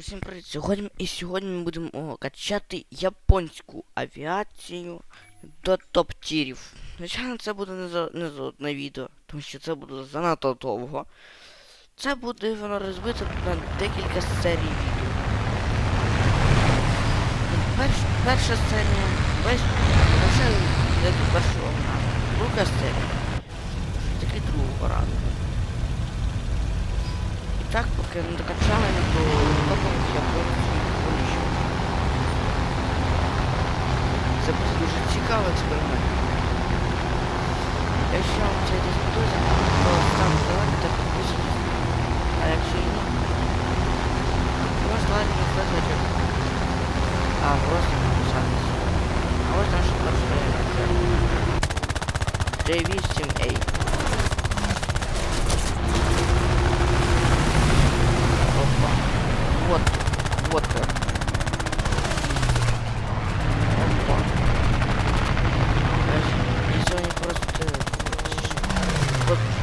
Усім привіт! Сьогодні і сьогодні ми будемо качати японську авіацію до топ-тірів. Звичайно, це буде не за, не за одне відео, тому що це буде занадто довго. Це буде воно розбито на декілька серій відео. Перш, перша серія, весь як і першого рану. Друга серія. Таки другого рану. І так, поки не докачаємо до топових японців поліщу. Це буде дуже цікавий експеримент. Якщо вам це десь подобається, то ставте лайк та. А якщо ні, то можете лайк не ставити, а просто підписатися. А ось наша перша реакція. J8A.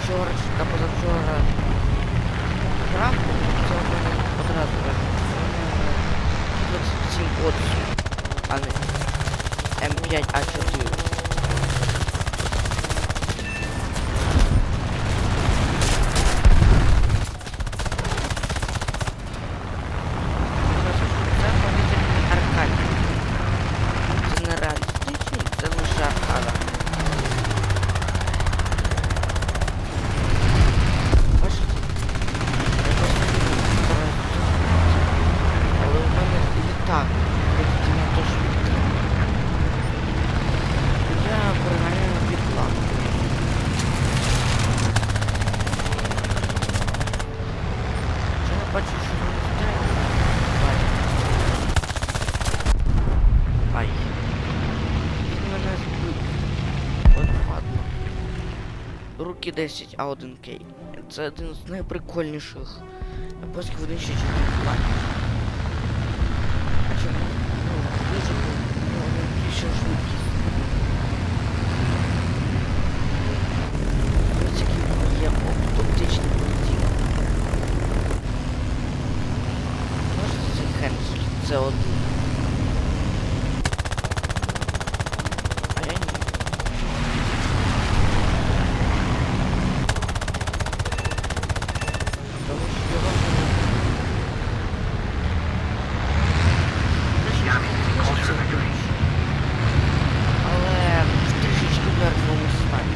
Вот вчора та позавчора грав, це у мене одразу кажу. 27 отсу, а не М5А4. Бачу, що. Ай. Руки 10, а 1 кей. Це один з найприкольніших японських винищувачів в плані. А чому? Ну, дуже ну, він більше швидкість. Ось який в нього є оп- оптичний полетів. Можете цей хенс? Це один. А я ні. Тому що його не Але в трішечки мертвому стані.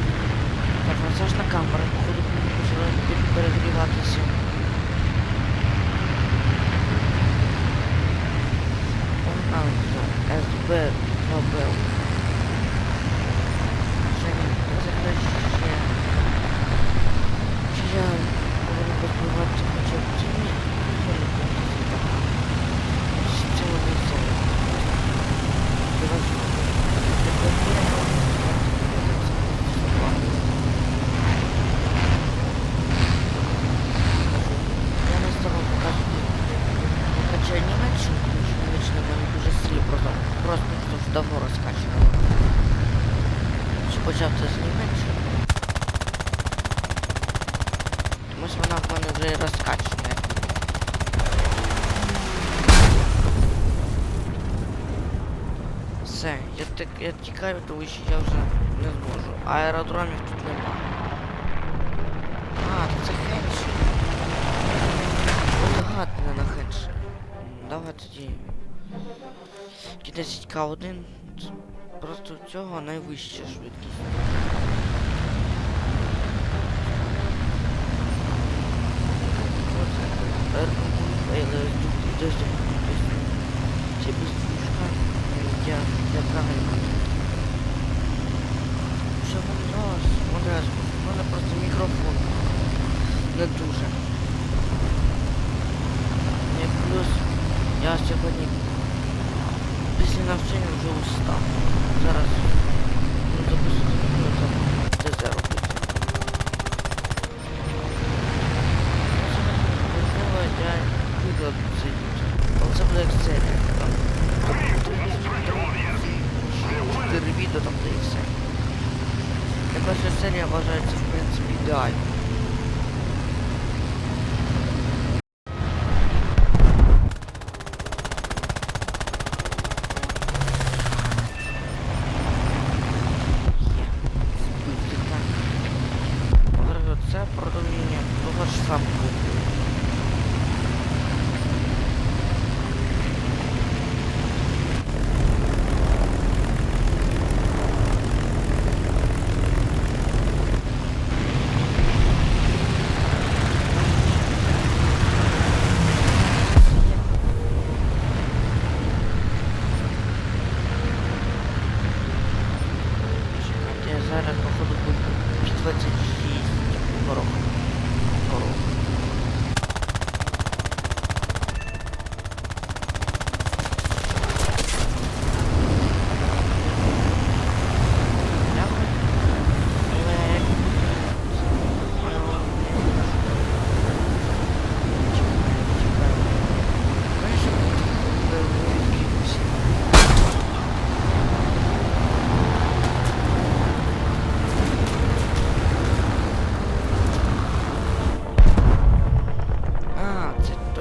Так, ну це ж на камера, походу, почала пер- перегріватися. Погнали вже. СБ 2Б. Ще не закраще. Чи я повинен позбивати хоча б ці ні? Я не повністю так. Ось Цього не все. Я не стала показувати качаю Німеччину, тому що Німеччина в мене дуже сильно просто, давно розкачувала. Чи почав це з Німеччини? Тому що вона в мене вже розкачана. Все, я, так, я тікаю, тому що я вже не зможу. Аеродромів тут нема. А, це хенші. От гад на хенші. Давай тоді. 10К1. Просто цього найвища швидкість. Це безпушка. Я, я правильно. Що раз, раз, у мене просто мікрофон. Не дуже. І плюс я сьогодні навчання вже устав. Зараз ну, допустимо, ну, там ДЗ робити. Можливо, я викладу це відео. Але це буде як серія. Там, чотири відео там де і все. Та перша серія вважається, в принципі, ідеальною.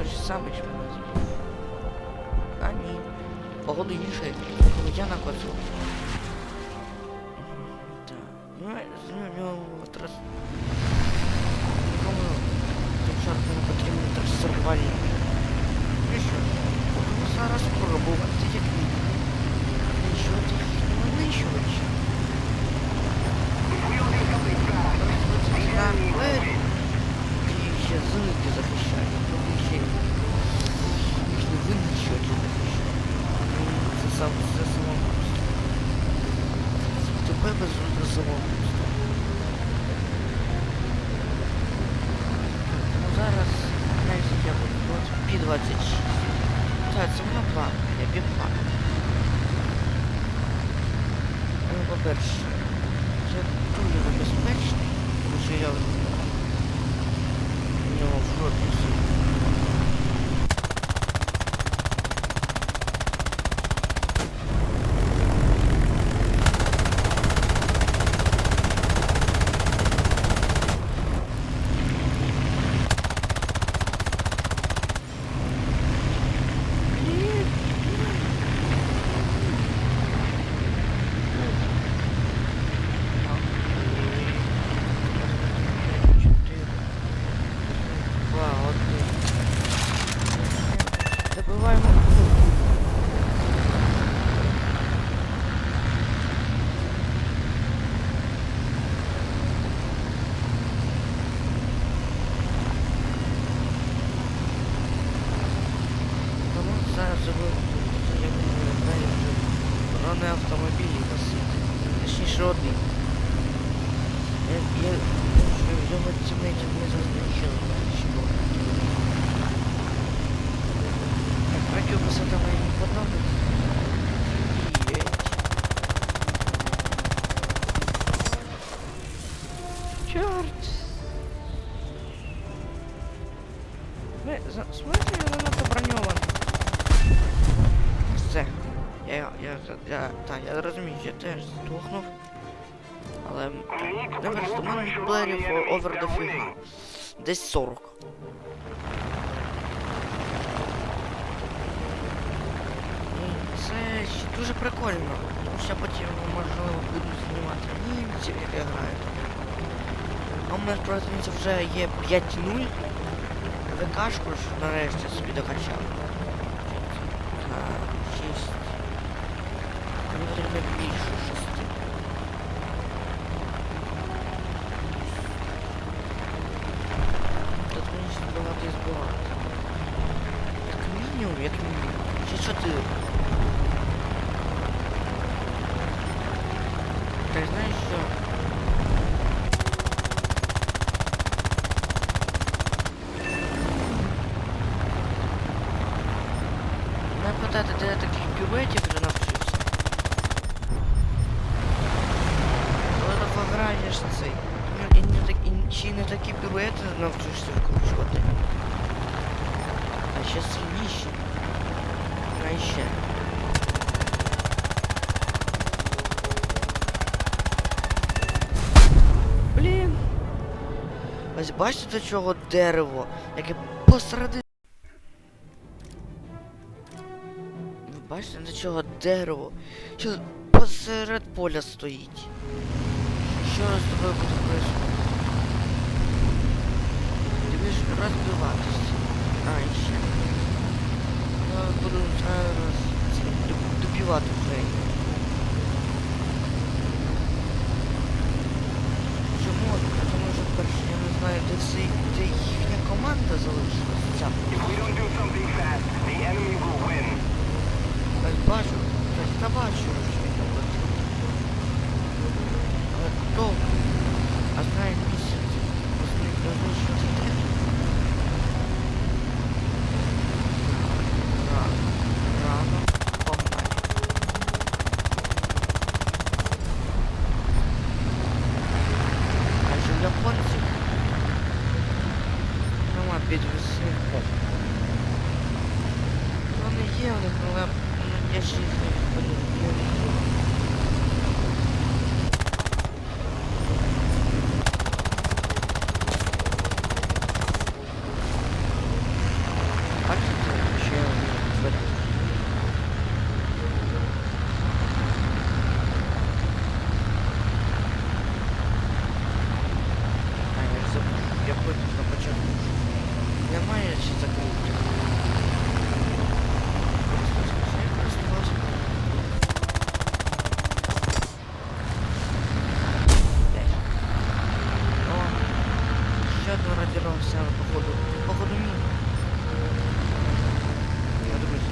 Е, самий ж мене збив. А ні. Погоду інше, коли я накоцав. Так. Ну, з нього от раз. Нікому спочатку не потрібно трансформування. Ну що, будемо зараз пробувати як 20. Так, це воно плаває, я біплаваю. Ну, по-перше, це дуже небезпечно, тому що я в нього в роті його цімейті не зазначили. Чого? Так, радіописати мені не подобається. Єть. Чорт. Ви, за, я занадто броньований. Все. Я, я, я, я, так, я розумію, я теж здохнув. Але вирішити, у мене дублерів овер дофіга. Десь 40. Це дуже прикольно, тому що потім можливо буду знімати німців, як я граю. А у мене проти німців вже є 5-0. ВКшку ж нарешті собі докачав. 6. Мені потрібно більше 6. Тут мені ще багато і збивати. Як мінімум, як мінімум. Ще чотири. Так знаєш що? Не питати, де я таких пюветів вже навчився. Коли ти пограєш цей. Ну, і не так, і ще й не такі піруети навчишся вкручувати. А ще сильніші. Ще. Блін. Ось бачите до чого дерево, яке посередині. Ви бачите до чого дерево, що посеред поля стоїть. Що з тобою буде? Ти будеш розбиватися. А, ще. Буду добивати їх. Чому? Тому що перше, я не знаю, де їхня команда залишилась. Ця. If we don't do something fast, the enemy will win. Ось бачу, ось та бачу, що він там летить. Але довго. А знає місяць. Знищити техніку. Рано. Рано. Погнали. А що в японців? Нема підвісних бомб. Вони є у них, але ну, я ще їх не не- не- Так закрити. Просто я користувався. Блядь. О, ще одна радіровся, походу. Походу ні. Я друзі.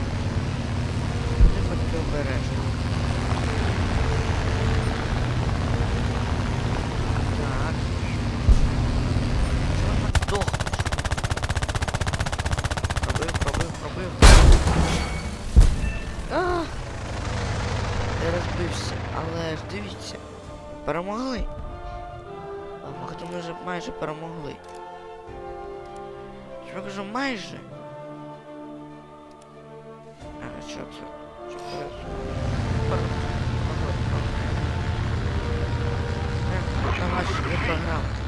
Ти будьте обережні. Так. Чого дохнеш? Пробив, пробив, пробив. А! Я розбився, але ж дивіться. Перемогли. А ми вже майже перемогли. Я кажу, майже. А, що це? Що це? Я програв.